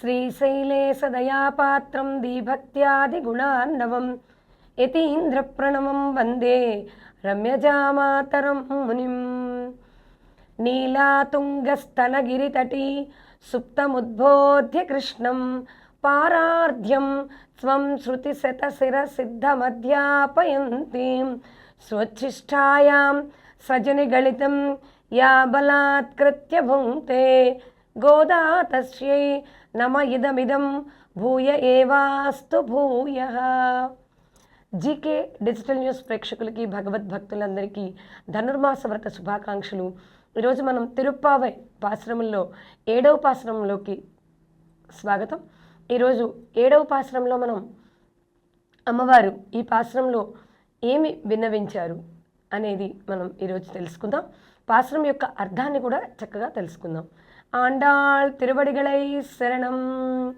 శ్రీశైలే సదయాపాత్రం దీభక్త్యాదిగుణాన్నవం యతీంద్రప్రణవం వందే రమ్యజామాతరం మునిం నీలాతుంగస్తనగిరితటీ సుప్తముద్బోధ్య కృష్ణం పారార్ధ్యం స్వం శృతిశతశిరసిద్ధమధ్యాపయంతి స్వచ్ఛిష్టాయాం సజనిగళితం యా బలాత్కృత్య భుంక్తే గోదా తస్యై నమ ఇదమిదం భూయ ఏవాస్తు భూయ జీకే డిజిటల్ న్యూస్ ప్రేక్షకులకి భగవద్భక్తులందరికీ ధనుర్మాస వ్రత శుభాకాంక్షలు. ఈరోజు మనం తిరుప్పావై పాశ్రమంలో ఏడవ పాశ్రమంలోకి స్వాగతం. ఈరోజు ఏడవ పాశ్రమంలో మనం అమ్మవారు ఈ పాశ్రంలో ఏమి విన్నవించారు అనేది మనం ఈరోజు తెలుసుకుందాం. పాశ్రం యొక్క అర్థాన్ని కూడా చక్కగా తెలుసుకుందాం. ஆண்டாள் திருவடிகளை சரணம்.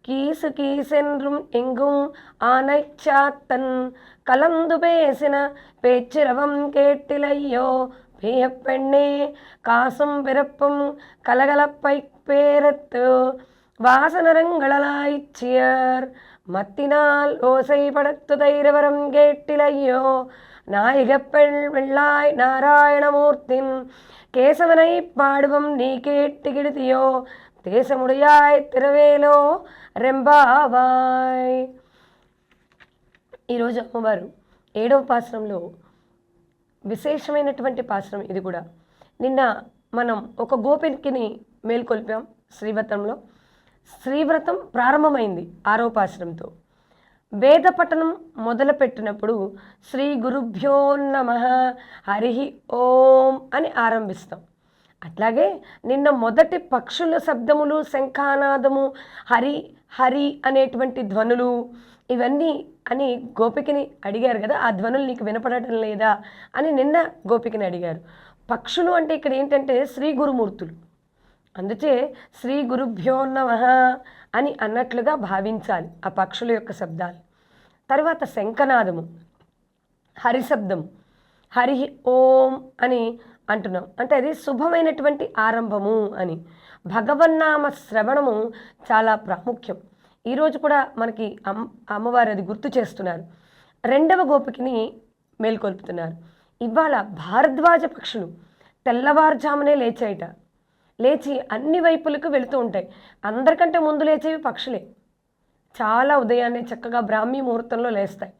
கீசு கீசென்றும் எங்கும் ஆனைச்சாத்தன். கலந்து பேசின பேச்சிரவம் கேட்டிலையோ பேய பெண்ணே காசும் பிறப்பும் கலகலப்பை பேரத்து. வாசனரங்களாய்ச்சியர் மத்தினால் ஓசைப்படுத்து தைரவரம் கேட்டிலையோ நாயகப்பெண் வெள்ளாய் நாராயணமூர்த்தின் கேசவனை பாடுவம் நீ கேட்டு கிடுதியோ தேசமுடையாய் తిరవేలో రెంబావాయ్ ఈరోజు అమ్మవారు ఏడవ పాశ్రంలో విశేషమైనటువంటి పాశ్రం ఇది కూడా నిన్న మనం ఒక గోపికిని మేల్కొల్పాం శ్రీవ్రతంలో శ్రీవ్రతం ప్రారంభమైంది ఆరో పాశ్రంతో వేద పఠనం మొదలుపెట్టినప్పుడు శ్రీ గురుభ్యో నమ హరి ఓం అని ఆరంభిస్తాం. అట్లాగే నిన్న మొదటి పక్షుల శబ్దములు శంఖానాదము హరి హరి అనేటువంటి ధ్వనులు ఇవన్నీ అని గోపికని అడిగారు కదా ఆ ధ్వనులు నీకు వినపడటం లేదా అని నిన్న గోపికని అడిగారు. పక్షులు అంటే ఇక్కడ ఏంటంటే శ్రీ గురుమూర్తులు. అందుచే శ్రీ గురుభ్యో నమ అని అన్నట్లుగా భావించాలి ఆ పక్షుల యొక్క శబ్దాలు. తర్వాత శంఖనాదము హరిశబ్దం హరి ఓం అని అంటున్నాం. అంటే అది శుభమైనటువంటి ఆరంభము అని. భగవన్నామ శ్రవణము చాలా ప్రాముఖ్యం. ఈరోజు కూడా మనకి అమ్ అమ్మవారు అది గుర్తు చేస్తున్నారు. రెండవ గోపికని మేల్కొల్పుతున్నారు. ఇవాళ భారద్వాజ పక్షులు తెల్లవారుజామునే లేచాయిట. లేచి అన్ని వైపులకు వెళుతూ ఉంటాయి. అందరికంటే ముందు లేచేవి పక్షులే. చాలా ఉదయాన్నే చక్కగా బ్రాహ్మీ ముహూర్తంలో లేస్తాయి.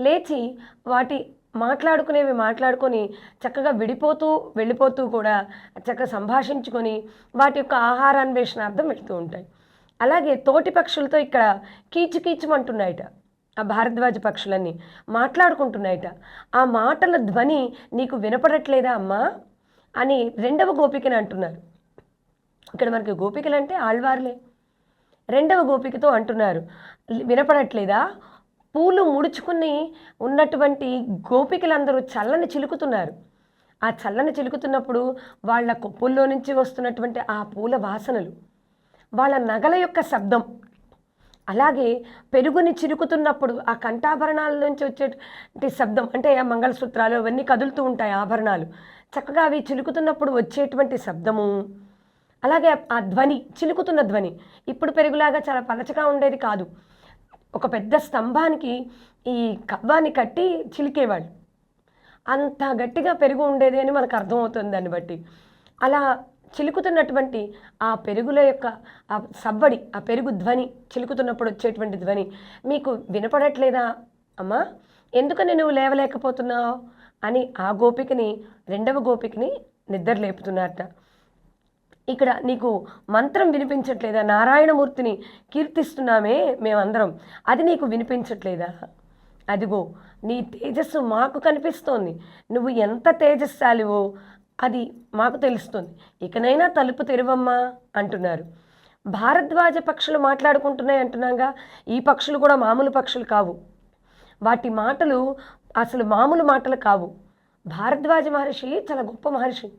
లేచి వాటి మాట్లాడుకునేవి మాట్లాడుకొని చక్కగా విడిపోతూ వెళ్ళిపోతూ కూడా చక్కగా సంభాషించుకొని వాటి యొక్క ఆహారాన్వేషణార్థం వెళుతూ ఉంటాయి. అలాగే తోటి పక్షులతో ఇక్కడ కీచు కీచుమంటున్నాయట. ఆ భారద్వాజ పక్షులన్నీ మాట్లాడుకుంటున్నాయట. ఆ మాటల ధ్వని నీకు వినపడట్లేదా అమ్మా? అని రెండవ గోపికని అంటున్నారు. ఇక్కడ మనకి గోపికలు అంటే ఆళ్వార్లే. రెండవ గోపికతో అంటున్నారు. వినపడట్లేదా? పూలు ముడుచుకుని ఉన్నటువంటి గోపికలందరూ చల్లని చిలుకుతున్నారు. ఆ చల్లని చిలుకుతున్నప్పుడు వాళ్ళ కొప్పుల్లో నుంచి వస్తున్నటువంటి ఆ పూల వాసనలు వాళ్ళ నగల యొక్క శబ్దం అలాగే పెరుగుని చిరుకుతున్నప్పుడు ఆ కంఠాభరణాల నుంచి వచ్చేటువంటి శబ్దం అంటే ఆ మంగళసూత్రాలు అవన్నీ కదులుతూ ఉంటాయి ఆభరణాలు. చక్కగా అవి చిలుకుతున్నప్పుడు వచ్చేటువంటి శబ్దము. అలాగే ఆ ధ్వని చిలుకుతున్న ధ్వని ఇప్పుడు పెరుగులాగా చాలా పలచగా ఉండేది కాదు. ఒక పెద్ద స్తంభానికి ఈ కవ్వాన్ని కట్టి చిలికేవాళ్ళు. అంత గట్టిగా పెరుగు ఉండేది అని మనకు అర్థమవుతుంది దాన్ని బట్టి. అలా చిలుకుతున్నటువంటి ఆ పెరుగుల యొక్క ఆ సవ్వడి ఆ పెరుగు ధ్వని చిలుకుతున్నప్పుడు వచ్చేటువంటి ధ్వని మీకు వినపడట్లేదా? అమ్మా ఎందుకని నువ్వు లేవలేకపోతున్నావు? అని ఆ గోపికని రెండవ గోపికని నిద్ర లేపుతున్నారట ఇక్కడ నీకు మంత్రం వినిపించట్లేదా? నారాయణమూర్తిని కీర్తిస్తున్నామే మేమందరం. అది నీకు వినిపించట్లేదా? అదిగో నీ తేజస్సు మాకు కనిపిస్తోంది. నువ్వు ఎంత తేజస్శాలివో అది మాకు తెలుస్తుంది. ఇకనైనా తలుపు తెరవమ్మా అంటున్నారు. భారద్వాజ పక్షులు మాట్లాడుకుంటున్నాయి అంటున్నాగా. ఈ పక్షులు కూడా మామూలు పక్షులు కావు. వాటి మాటలు అసలు మామూలు మాటలు కావు. భారద్వాజ మహర్షి చాలా గొప్ప మహర్షి.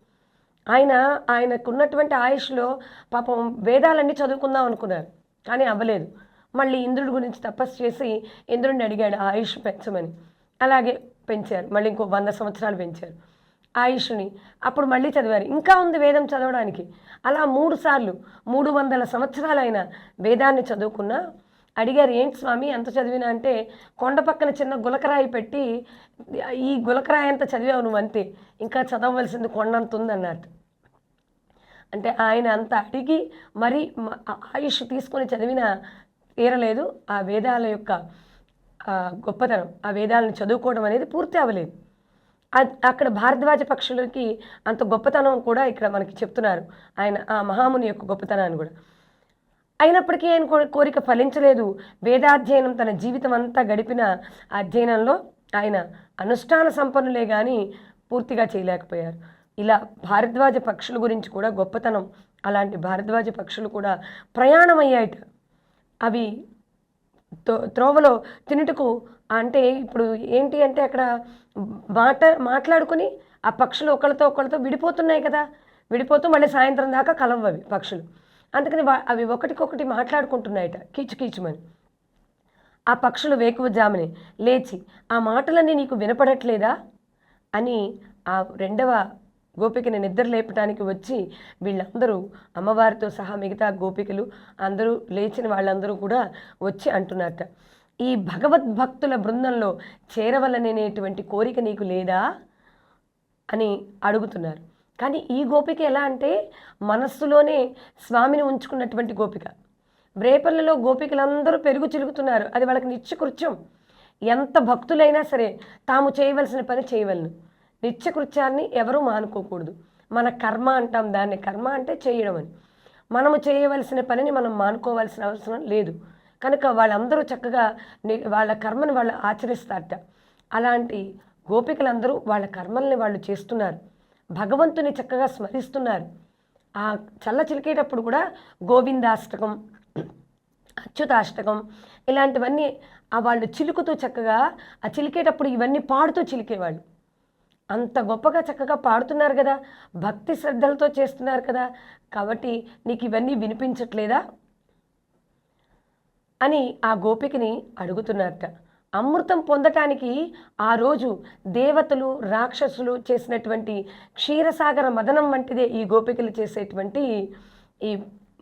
ఆయన ఆయనకున్నటువంటి ఆయుష్లో పాపం వేదాలన్నీ చదువుకుందాం అనుకున్నారు కానీ అవ్వలేదు. మళ్ళీ ఇంద్రుడి గురించి తపస్సు చేసి ఇంద్రుడిని అడిగాడు ఆయుష్ పెంచమని. అలాగే పెంచారు మళ్ళీ ఇంకో వంద సంవత్సరాలు పెంచారు ఆయుష్ని. అప్పుడు మళ్ళీ చదివారు. ఇంకా ఉంది వేదం చదవడానికి. అలా మూడు సార్లు మూడు వందల సంవత్సరాలైన వేదాన్ని చదువుకున్న అడిగారు ఏంటి స్వామి ఎంత చదివినా? అంటే కొండ పక్కన చిన్న గులకరాయి పెట్టి ఈ గులకరాయి అంత చదివావు నువ్వు అంతే ఇంకా చదవవలసింది కొండంత ఉందన్నట్టు అంటే ఆయన అంత అడిగి మరి మ- ఆయుష్ తీసుకొని చదివిన తీరలేదు. ఆ వేదాల యొక్క గొప్పతనం ఆ వేదాలను చదువుకోవడం అనేది పూర్తి అవ్వలేదు. అక్కడ భారద్వాజ పక్షులకి అంత గొప్పతనం కూడా ఇక్కడ మనకి చెప్తున్నారు. ఆయన ఆ మహాముని యొక్క గొప్పతనాన్ని కూడా. అయినప్పటికీ ఆయన కోరిక ఫలించలేదు. వేదాధ్యయనం తన జీవితం అంతా గడిపిన అధ్యయనంలో ఆయన అనుష్ఠాన సంపన్నులే కానీ పూర్తిగా చేయలేకపోయారు. ఇలా భారద్వాజ పక్షుల గురించి కూడా గొప్పతనం. అలాంటి భారద్వాజ పక్షులు కూడా ప్రయాణం అయ్యాయట అవి త్రోవలో తినుటకు అంటే ఇప్పుడు ఏంటి అంటే అక్కడ మాట మాట్లాడుకుని ఆ పక్షులు ఒకళ్ళతో ఒకళ్ళతో విడిపోతున్నాయి కదా. విడిపోతూ మళ్ళీ సాయంత్రం దాకా కలవవి పక్షులు. అందుకని అవి ఒకటికొకటి మాట్లాడుకుంటున్నాయట కీచుకీచుమని ఆ పక్షులు వేకువజామునే లేచి ఆ మాటలన్నీ నీకు వినపడట్లేదా? అని ఆ రెండవ గోపికని నిద్ర లేపటానికి వచ్చి వీళ్ళందరూ అమ్మవారితో సహా మిగతా గోపికలు అందరూ లేచిన వాళ్ళందరూ కూడా వచ్చి అంటున్నారట ఈ భగవద్భక్తుల బృందంలో చేరవలనేటువంటి కోరిక నీకు లేదా? అని అడుగుతున్నారు. కానీ ఈ గోపిక ఎలా అంటే మనస్సులోనే స్వామిని ఉంచుకున్నటువంటి గోపిక. రేపల్లలో గోపికలందరూ పెరుగు చిలుకుతున్నారు. అది వాళ్ళకి నిత్యకృత్యం. ఎంత భక్తులైనా సరే తాము చేయవలసిన పని చేయవలను. నిత్యకృత్యాన్ని ఎవరూ మానుకోకూడదు. మన కర్మ అంటాం దాన్ని. కర్మ అంటే చేయడం అని. మనము చేయవలసిన పనిని మనం మానుకోవాల్సిన అవసరం లేదు. కనుక వాళ్ళందరూ చక్కగా వాళ్ళ కర్మని వాళ్ళు ఆచరిస్తారట. అలాంటి గోపికలందరూ వాళ్ళ కర్మల్ని వాళ్ళు చేస్తున్నారు. భగవంతుని చక్కగా స్మరిస్తున్నారు. ఆ చల్ల చిలికేటప్పుడు కూడా గోవిందాష్టకం అచ్యుతాష్టకం ఇలాంటివన్నీ ఆ వాళ్ళు చిలుకుతూ చక్కగా ఆ చిలికేటప్పుడు ఇవన్నీ పాడుతూ చిలికేవాళ్ళు. అంత గొప్పగా చక్కగా పాడుతున్నారు కదా భక్తి శ్రద్ధలతో చేస్తున్నారు కదా కాబట్టి నీకు ఇవన్నీ వినిపించట్లేదా? అని ఆ గోపికని అడుగుతున్నారట. అమృతం పొందటానికి ఆ రోజు దేవతలు రాక్షసులు చేసినటువంటి క్షీరసాగర మదనం వంటిదే ఈ గోపికలు చేసేటువంటి ఈ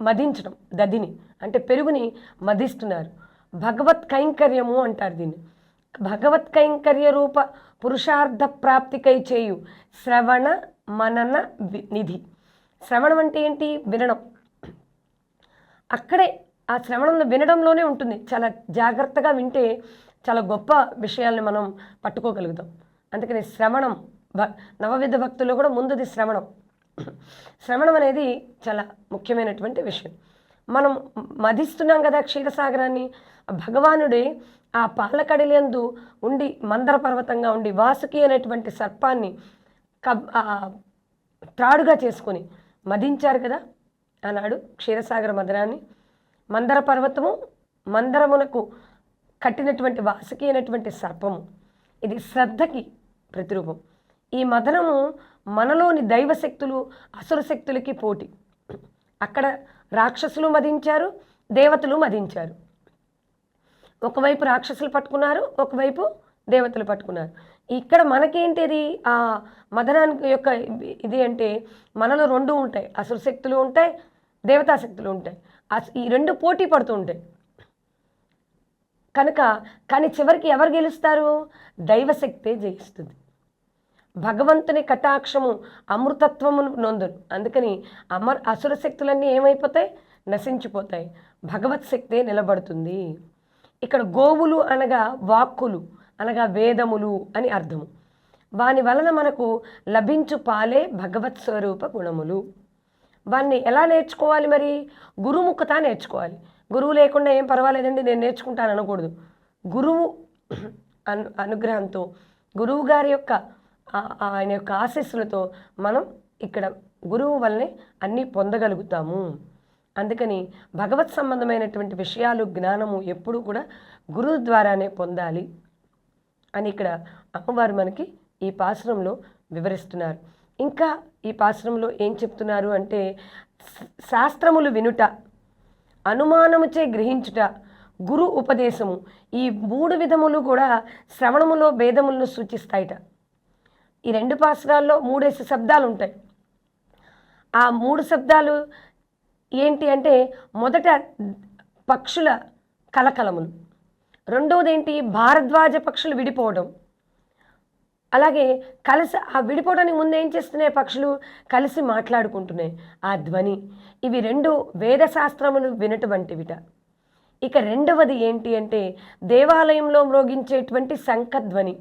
మదించడం దదిని అంటే పెరుగుని మదిస్తున్నారు. భగవత్ కైంకర్యము అంటారు దీన్ని. భగవత్ కైంకర్య రూప పురుషార్థ ప్రాప్తికై చేయు శ్రవణ మనన నిధి. శ్రవణం అంటే ఏంటి? వినడం. అక్కడే ఆ శ్రవణంలో వినడంలోనే ఉంటుంది. చాలా జాగ్రత్తగా వింటే చాలా గొప్ప విషయాల్ని మనం పట్టుకోగలుగుతాం. అందుకని శ్రవణం భ నవవిధ భక్తుల్లో కూడా ముందుది శ్రవణం. శ్రవణం అనేది చాలా ముఖ్యమైనటువంటి విషయం. మనం మధిస్తున్నాం కదా క్షీరసాగరాన్ని. భగవానుడే ఆ పాలకడిలందు ఉండి మందర పర్వతంగా ఉండి వాసుకి అనేటువంటి సర్పాన్ని కబ్ త్రాడుగా చేసుకొని మదించారు కదా ఆనాడు క్షీరసాగర మదనాన్ని. మందర పర్వతము మందరమునకు కట్టినటువంటి వాసుకి అయినటువంటి సర్పము. ఇది శ్రద్ధకి ప్రతిరూపం. ఈ మదనము మనలోని దైవశక్తులు అసుర శక్తులకి పోటీ. అక్కడ రాక్షసులు మదించారు దేవతలు మదించారు. ఒకవైపు రాక్షసులు పట్టుకున్నారు ఒకవైపు దేవతలు పట్టుకున్నారు. ఇక్కడ మనకేంటిది? ఆ మదనానికి యొక్క ఇది అంటే మనలో రెండు ఉంటాయి. అసురశక్తులు ఉంటాయి దేవతాశక్తులు ఉంటాయి. అస్- ఈ రెండు పోటీ పడుతూ ఉంటాయి. కనుక కానీ చివరికి ఎవరు గెలుస్తారు? దైవశక్తే జయిస్తుంది. భగవంతుని కటాక్షము అమృతత్వమును నొందును. అందుకని అమర్ అసుర శక్తులన్నీ ఏమైపోతాయి? నశించిపోతాయి. భగవత్ శక్తే నిలబడుతుంది. ఇక్కడ గోవులు అనగా వాక్కులు అనగా వేదములు అని అర్థము. వాని వలన మనకు లభించు పాలే భగవత్ స్వరూప గుణములు. వాన్ని ఎలా నేర్చుకోవాలి మరి? గురుముఖత నేర్చుకోవాలి. గురువు లేకుండా ఏం పర్వాలేదండి నేను నేర్చుకుంటాను అనకూడదు. గురువు అను అనుగ్రహంతో గురువు గారి యొక్క ఆయన యొక్క ఆశీస్సులతో మనం ఇక్కడ గురువు వల్లనే అన్నీ పొందగలుగుతాము. అందుకని భగవత్ సంబంధమైనటువంటి విషయాలు జ్ఞానము ఎప్పుడూ కూడా గురువు ద్వారానే పొందాలి అని ఇక్కడ అమ్మవారు మనకి ఈ పాశ్రంలో వివరిస్తున్నారు. ఇంకా ఈ పాశ్రంలో ఏం చెప్తున్నారు అంటే శాస్త్రములు వినుట అనుమానముచే గ్రహించుట గురు ఉపదేశము. ఈ మూడు విధములు కూడా శ్రవణములో భేదములను సూచిస్తాయిట. ఈ రెండు పాసరాల్లో మూడేసి శబ్దాలు ఉంటాయి ఆ మూడు శబ్దాలు ఏంటి అంటే మొదట పక్షుల కలకలములు. రెండవది ఏంటి భారద్వాజ పక్షులు విడిపోవడం. అలాగే కలిసి ఆ విడిపోవడానికి ముందు ఏం చేస్తున్నాయి పక్షులు? కలిసి మాట్లాడుకుంటున్నాయి. ఆ ధ్వని. ఇవి రెండు వేద శాస్త్రములు వినటువంటివిట. ఇక రెండవది ఏంటి అంటే దేవాలయంలో మ్రోగించేటువంటి శంఖధ్వని.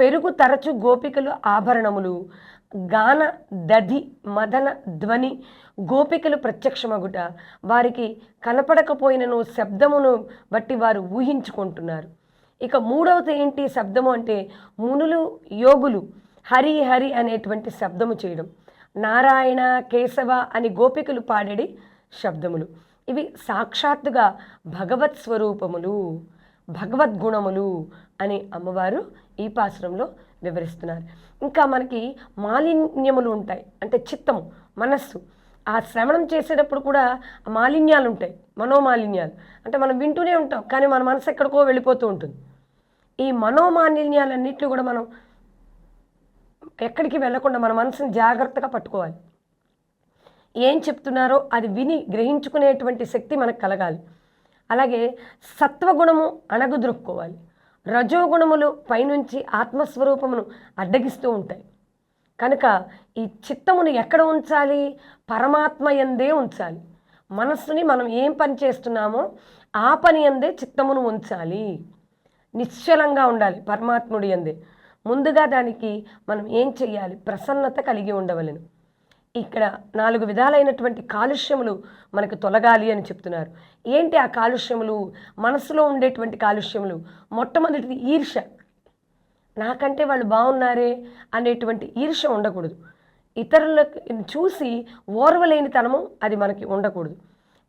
పెరుగు తరచు గోపికలు ఆభరణములు. గాన దధి మదన ధ్వని గోపికలు ప్రత్యక్షమగుట. వారికి కనపడకపోయినను శబ్దమును బట్టి వారు ఊహించుకుంటున్నారు. ఇక మూడవది ఏంటి శబ్దము అంటే మునులు యోగులు హరి హరి అనేటువంటి శబ్దము చేయడం. నారాయణ కేశవ అని గోపికలు పాడేడి శబ్దములు. ఇవి సాక్షాత్తుగా భగవత్ స్వరూపములు భగవద్గుణములు అని అమ్మవారు ఈ పాశ్రంలో వివరిస్తున్నారు. ఇంకా మనకి మాలిన్యములు ఉంటాయి అంటే చిత్తము మనస్సు. ఆ శ్రవణం చేసేటప్పుడు కూడా మాలిన్యాలు ఉంటాయి మనోమాలిన్యాలు. అంటే మనం వింటూనే ఉంటాం కానీ మన మనసు ఎక్కడికో వెళ్ళిపోతూ ఉంటుంది. ఈ మనోమాలిన్యాలన్నింటినీ కూడా మనం ఎక్కడికి వెళ్ళకుండా మన మనసుని జాగ్రత్తగా పట్టుకోవాలి. ఏం చెప్తున్నారో అది విని గ్రహించుకునేటువంటి శక్తి మనకు కలగాలి. అలాగే సత్వగుణము అణగుదొరుక్కోవాలి. రజోగుణములు పైనుంచి ఆత్మస్వరూపమును అడ్డగిస్తూ ఉంటాయి. కనుక ఈ చిత్తమును ఎక్కడ ఉంచాలి? పరమాత్మ ఎందే ఉంచాలి. మనస్సుని మనం ఏం పని చేస్తున్నామో ఆ పని ఎందే చిత్తమును ఉంచాలి. నిశ్చలంగా ఉండాలి పరమాత్ముడి అందే ముందుగా దానికి మనం ఏం చెయ్యాలి? ప్రసన్నత కలిగి ఉండవలను. ఇక్కడ నాలుగు విధాలైనటువంటి కాలుష్యములు మనకు తొలగాలి అని చెప్తున్నారు. ఏంటి ఆ కాలుష్యములు? మనసులో ఉండేటువంటి కాలుష్యములు. మొట్టమొదటిది ఈర్ష నాకంటే వాళ్ళు బాగున్నారే అనేటువంటి ఈర్ష ఉండకూడదు. ఇతరులకు చూసి ఓర్వలేని తనము అది మనకి ఉండకూడదు.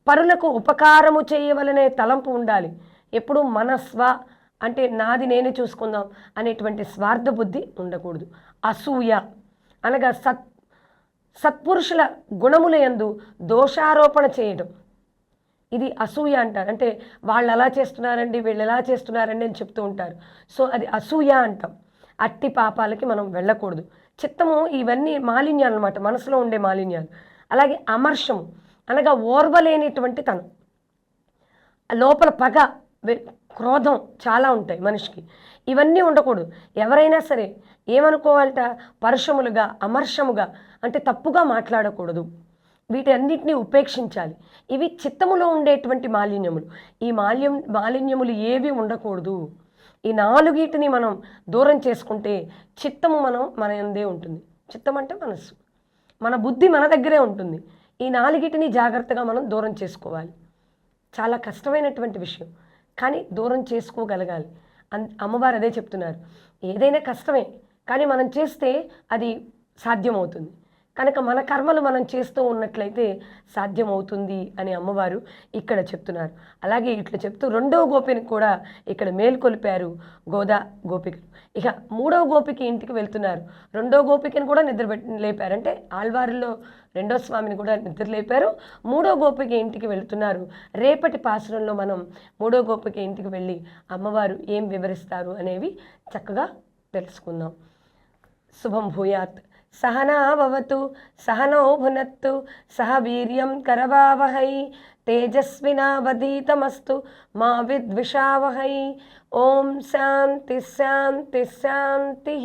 పరులకు ఉపకారము చేయవలనే తలంపు ఉండాలి. ఎప్పుడు మన స్వ అంటే నాది నేనే చూసుకుందాం అనేటువంటి స్వార్థ బుద్ధి ఉండకూడదు. అసూయ అనగా సత్ సత్పురుషుల గుణముల యందు దోషారోపణ చేయడం ఇది అసూయ అంటారు. అంటే వాళ్ళు అలా చేస్తున్నారండి వీళ్ళు ఎలా చేస్తున్నారండి అని చెప్తూ ఉంటారు. సో అది అసూయ అంటాం. అట్టి పాపాలకి మనం వెళ్ళకూడదు. చిత్తము ఇవన్నీ మాలిన్యాలు అనమాట మనసులో ఉండే మాలిన్యాలు. అలాగే అమర్షము అనగా ఓర్వలేనిటువంటి తను. లోపల పగ క్రోధం చాలా ఉంటాయి మనిషికి. ఇవన్నీ ఉండకూడదు. ఎవరైనా సరే ఏమనుకోవాలట? పరుషములుగా అమర్షముగా అంటే తప్పుగా మాట్లాడకూడదు. వీటన్నిటిని ఉపేక్షించాలి. ఇవి చిత్తములో ఉండేటువంటి మాలిన్యములు. ఈ మాల్యం మాలిన్యములు ఏవి ఉండకూడదు. ఈ నాలుగిటిని మనం దూరం చేసుకుంటే చిత్తము మనం మన ఎందే ఉంటుంది. చిత్తం అంటే మనస్సు. మన బుద్ధి మన దగ్గరే ఉంటుంది. ఈ నాలుగిటిని జాగ్రత్తగా మనం దూరం చేసుకోవాలి. చాలా కష్టమైనటువంటి విషయం. కానీ దూరం చేసుకోగలగాలి. అన్ అమ్మవారు అదే చెప్తున్నారు. ఏదైనా కష్టమే కానీ మనం చేస్తే అది సాధ్యమవుతుంది. కనుక మన కర్మలు మనం చేస్తూ ఉన్నట్లయితే సాధ్యమవుతుంది అని అమ్మవారు ఇక్కడ చెప్తున్నారు. అలాగే ఇట్లా చెప్తూ రెండవ గోపిని కూడా ఇక్కడ మేల్కొల్పారు గోదా గోపికలు ఇక మూడవ గోపికి ఇంటికి వెళ్తున్నారు. రెండో గోపికని కూడా నిద్ర పెట్టి లేపారు. అంటే ఆల్వారిలో రెండో స్వామిని కూడా నిద్ర లేపారు. మూడో గోపికి ఇంటికి వెళ్తున్నారు. రేపటి పాసురంలో మనం మూడో గోపిక ఇంటికి వెళ్ళి అమ్మవారు ఏం వివరిస్తారు అనేవి చక్కగా తెలుసుకుందాం. శుభం భూయాత్. సహనావతు సహనోభునత్తు సహ వీర్యం కరవావహై తేజస్వినావధీతమస్తు మా విద్విషావహై. ఓం శాంతి శాంతి శాంతి.